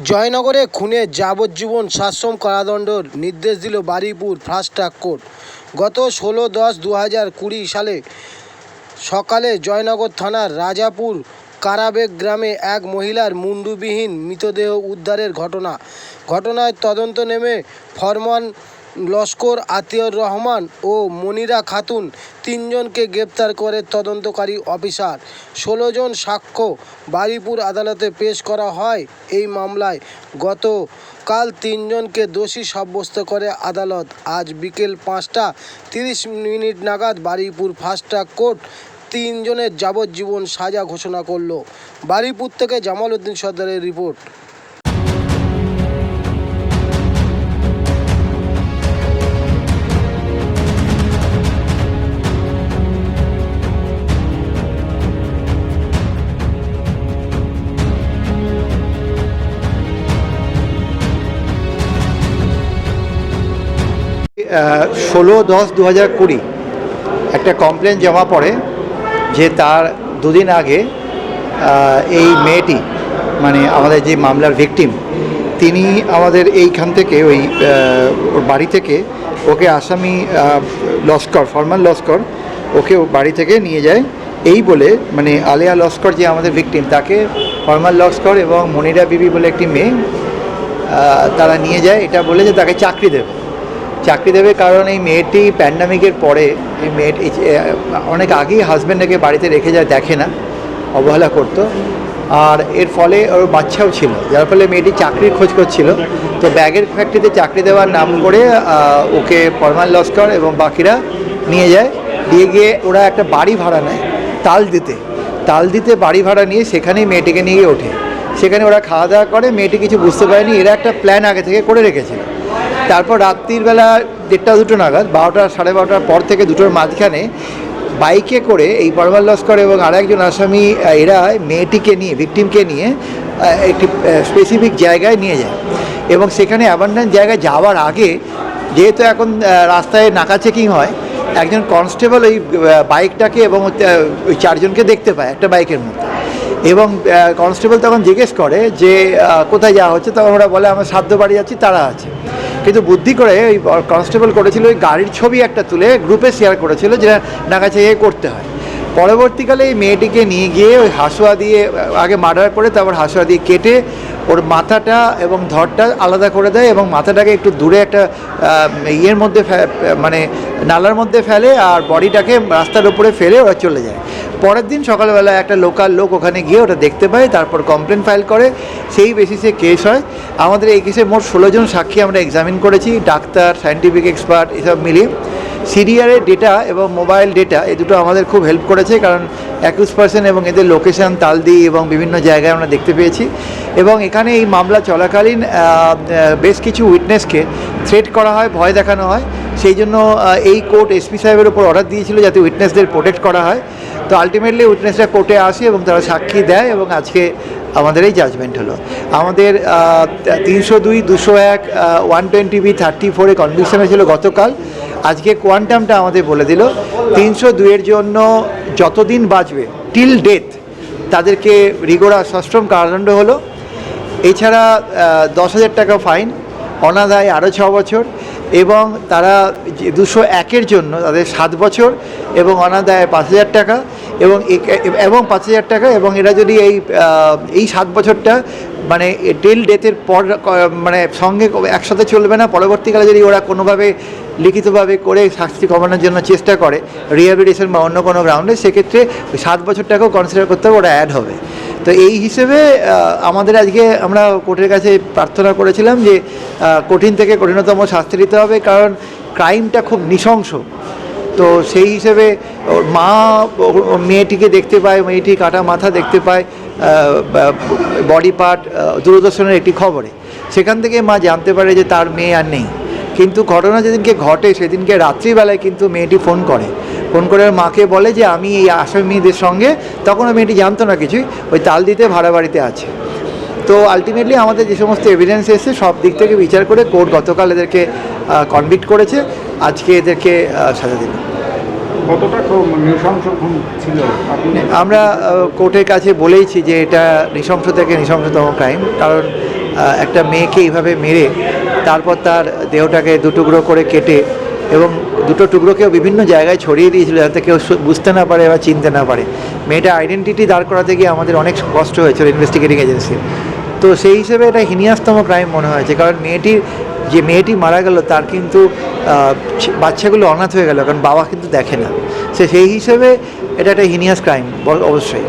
জয়নগরে খুনে যাবজ্জীবন সাশ্রম কারাদণ্ডর নির্দেশ দিল বারিপুর ফাস্ট ট্র্যাক কোর্ট। গত ষোলো দশ দু হাজার কুড়ি সালে সকালে জয়নগর থানার রাজাপুর কারাবেগ গ্রামে এক মহিলার মুন্ডুবিহীন মৃতদেহ উদ্ধারের ঘটনা। ঘটনায় তদন্ত নেমে ফরমান লস্কর আতিয়ার রহমান ও মনিরা খাতুন তিনজনকে গ্রেপ্তার করে তদন্তকারী অফিসার। ষোলো জন সাক্ষ্য বারুইপুর আদালতে পেশ করা হয় এই মামলায়। গতকাল তিনজনকে দোষী সাব্যস্ত করে আদালত। আজ বিকেল পাঁচটা তিরিশ মিনিট নাগাদ বারুইপুর ফাস্ট কোর্ট তিনজনের যাবজ্জীবন সাজা ঘোষণা করল। বারুইপুর থেকে জামাল উদ্দিন সর্দারের রিপোর্ট। ষোলো দশ দু হাজার কুড়ি একটা কমপ্লেন জমা পড়ে যে তার দুদিন আগে এই মেয়েটি মানে আমাদের যে মামলার ভিকটিম তিনি আমাদের এইখান থেকে ওই ওর বাড়ি থেকে ওকে আসামি লস্কর ফরমান লস্কর, ওকে বাড়ি থেকে নিয়ে যায়। এই বলে মানে আলিয়া লস্কর যে আমাদের ভিকটিম তাকে ফরমান লস্কর এবং মনিরা বিবি বলে একটি মেয়ে তারা নিয়ে যায়। এটা বলে যে তাকে চাকরি দেবে। চাকরি দেবে, কারণ এই মেয়েটি প্যান্ডামিকের পরে এই মেয়েটি অনেক আগেই হাজব্যান্ডকে বাড়িতে রেখে যায়, দেখে না, অবহেলা করতো। আর এর ফলে ওর বাচ্চাও ছিল, যার ফলে মেয়েটি চাকরির খোঁজ করছিল। তো ব্যাগের ফ্যাক্টরিতে চাকরি দেওয়ার নাম করে ওকে ফরমান লস্কর এবং বাকিরা নিয়ে যায়। দিয়ে গিয়ে ওরা একটা বাড়ি ভাড়া নেয়, তাল দিতে। তাল দিতে বাড়ি ভাড়া নিয়ে সেখানেই মেয়েটিকে নিয়ে ওঠে। সেখানে ওরা খাওয়া দাওয়া করে মেয়েটি কিছু বুঝতে পারেনি এরা একটা প্ল্যান আগে থেকে করে রেখেছিল তারপর রাত্রির বেলা দেড়টা দুটো নাগাদ বারোটা সাড়ে বারোটার পর থেকে দুটোর মাঝখানে বাইকে করে এই পরমাল লস্কর এবং আরেকজন আসামি আহ, এরা মেয়েটিকে নিয়ে ভিকটিমকে নিয়ে একটি স্পেসিফিক জায়গায় নিয়ে যায়। এবং সেখানে অ্যাবান্ডান জায়গায় যাওয়ার আগে যেহেতু এখন রাস্তায় নাকা চেকিং হয় একজন কনস্টেবল ওই বাইকটাকে এবং ওই চারজনকে দেখতে পায় একটা বাইকের মধ্যে। এবং কনস্টেবল তখন জিজ্ঞেস করে যে কোথায় যাওয়া হচ্ছে? তখন ওরা বলে, আমার সাধ্য বাড়ি যাচ্ছি, তারা আছে। কিন্তু বুদ্ধি করে ওই কনস্টেবল করেছিল, ওই গাড়ির ছবি একটা তুলে গ্রুপে শেয়ার করেছিল, যেটা এ করতে হয়। পরবর্তীকালে এই মেয়েটিকে নিয়ে গিয়ে ওই হাসুয়া দিয়ে, আগে মার্ডার করে তারপর হাসুয়া দিয়ে কেটে ওর মাথাটা এবং ধরটা আলাদা করে দেয় এবং মাথাটাকে একটু দূরে একটা ইয়ের মধ্যে মানে নালার মধ্যে ফেলে আর বডিটাকে রাস্তার উপরে ফেলে ওরা চলে যায়। পরের দিন সকালবেলা একটা লোকাল লোক ওখানে গিয়ে ওটা দেখতে পায়, তারপর কমপ্লেন ফাইল করে। সেই বেসিসে কেস হয়। আমাদের এই কেসে মোট ষোলো জন সাক্ষী আমরা এক্সামিন করেছি, ডাক্তার সায়েন্টিফিক এক্সপার্ট এসব মিলিয়ে। সিরিয়ারের ডেটা এবং মোবাইল ডেটা এই দুটো আমাদের খুব হেল্প করেছে, কারণ অ্যাকুজ পার্সন এবং এদের লোকেশন তালদি এবং বিভিন্ন জায়গায় আমরা দেখতে পেয়েছি। এবং এখানে এই মামলা চলাকালীন বেশ কিছু উইটনেসকে থ্রেট করা হয়, ভয় দেখানো হয়। সেই জন্য এই কোর্ট এসপি সাহেবের উপর অর্ডার দিয়েছিল যাতে উইটনেসদের প্রোটেক্ট করা হয়। তো আলটিমেটলি উইটনেসরা কোর্টে আসে এবং তারা সাক্ষী দেয় এবং আজকে আমাদের এই জাজমেন্ট হলো। আমাদের তিনশো দুই, দুশো এক ওয়ান টোয়েন্টি বি থার্টি ফোরে কনভিকশন হয়েছিল গতকাল। আজকে কোয়ান্টামটা আমাদের বলে দিল। তিনশো দুইয়ের জন্য যতদিন বাঁচবে টিল ডেথ তাদেরকে রিগোরা সশ্রম কারাদণ্ড হলো। এছাড়া দশ হাজার টাকা ফাইন, অনাদায় আরও ছ বছর এবং তারা দুশো একের জন্য তাদের সাত বছর এবং অনাদায় পাঁচ হাজার টাকা। এবং এবং পাঁচ হাজার টাকা এবং এরা যদি এই এই সাত বছরটা মানে টেল ডেথের পর মানে সঙ্গে একসাথে চলবে না, পরবর্তীকালে যদি ওরা কোনোভাবে লিখিতভাবে করে শাস্তি কমানোর জন্য চেষ্টা করে রিহ্যাবিলিটেশন বা অন্য কোনো গ্রাউন্ডে সেক্ষেত্রে সাত বছরটাকেও কনসিডার করতে হবে, ওরা অ্যাড হবে। তো এই হিসেবে আমাদের আজকে আমরা কোর্টের কাছে প্রার্থনা করেছিলাম যে কঠিন থেকে কঠিনতম শাস্তি দিতে হবে, কারণ ক্রাইমটা খুব নৃশংস। তো সেই হিসেবে মা মেয়েটিকে দেখতে পায় মেয়েটি কাটা মাথা দেখতে পায় বডি পার্ট দূরদর্শনের একটি খবরে। সেখান থেকে মা জানতে পারে যে তার মেয়ে আর নেই। কিন্তু ঘটনা যেদিনকে ঘটে, সেদিনকে রাত্রিবেলায় কিন্তু মেয়েটি ফোন করে। ফোন করে মাকে বলে যে, আমি এই আসামিদের সঙ্গে। তখন মেয়েটি জানতো না কিছুই ওই তাল দিতে ভাড়া বাড়িতে আছে। তো আলটিমেটলি আমাদের যে সমস্ত এভিডেন্স এসেছে, সব দিক থেকে বিচার করে কোর্ট গতকাল এদেরকে কনভিক্ট করেছে। আজকে এদেরকে সাজা দিল খুব নৃশংস খুন ছিল? আমরা কোর্টের কাছে বলেইছি যে এটা নৃশংস থেকে নৃশংসতম ক্রাইম। কারণ একটা মেয়েকে এইভাবে মেরে তারপর তার দেহটাকে দুটুকরো করে কেটে এবং দুটো টুকরোকেও বিভিন্ন জায়গায় ছড়িয়ে দিয়েছিল যাতে কেউ বুঝতে না পারে বা চিনতে না পারে। মেয়েটা আইডেন্টিটি দাঁড় করাতে গিয়ে আমাদের অনেক কষ্ট হয়েছিল ইনভেস্টিগেটিং এজেন্সির তো সেই হিসেবে এটা হিনিয়াস্তম ক্রাইম মনে হয়েছে। কারণ মেয়েটির যে মেয়েটি মারা গেল, তার কিন্তু বাচ্চাগুলো অনাথ হয়ে গেল, কারণ বাবা কিন্তু দেখে না সে সেই হিসেবে এটা একটা হিনিয়াস ক্রাইম অবশ্যই.